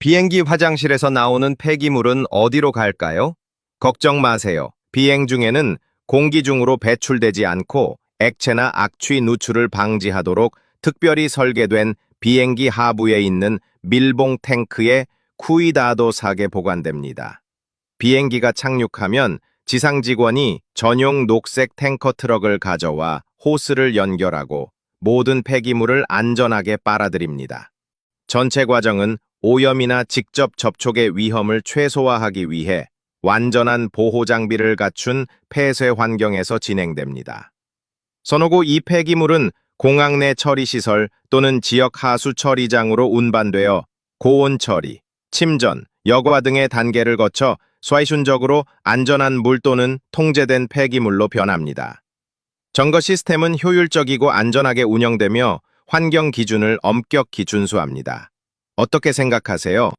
비행기 화장실에서 나오는 폐기물은 어디로 갈까요? 걱정 마세요. 비행 중에는 공기 중으로 배출되지 않고 액체나 악취 누출을 방지하도록 특별히 설계된 비행기 하부에 있는 밀봉 탱크에 쿠이다도삭에 보관됩니다. 비행기가 착륙하면 지상 직원이 전용 녹색 탱커 트럭을 가져와 호스를 연결하고 모든 폐기물을 안전하게 빨아들입니다. 전체 과정은 오염이나 직접 접촉의 위험을 최소화하기 위해 완전한 보호 장비를 갖춘 폐쇄 환경에서 진행됩니다. 선호구 이 폐기물은 공항 내 처리 시설 또는 지역 하수 처리장으로 운반되어 고온 처리, 침전, 여과 등의 단계를 거쳐 쇠순적으로 안전한 물 또는 통제된 폐기물로 변합니다. 점거 시스템은 효율적이고 안전하게 운영되며 환경 기준을 엄격히 준수합니다. 어떻게 생각하세요?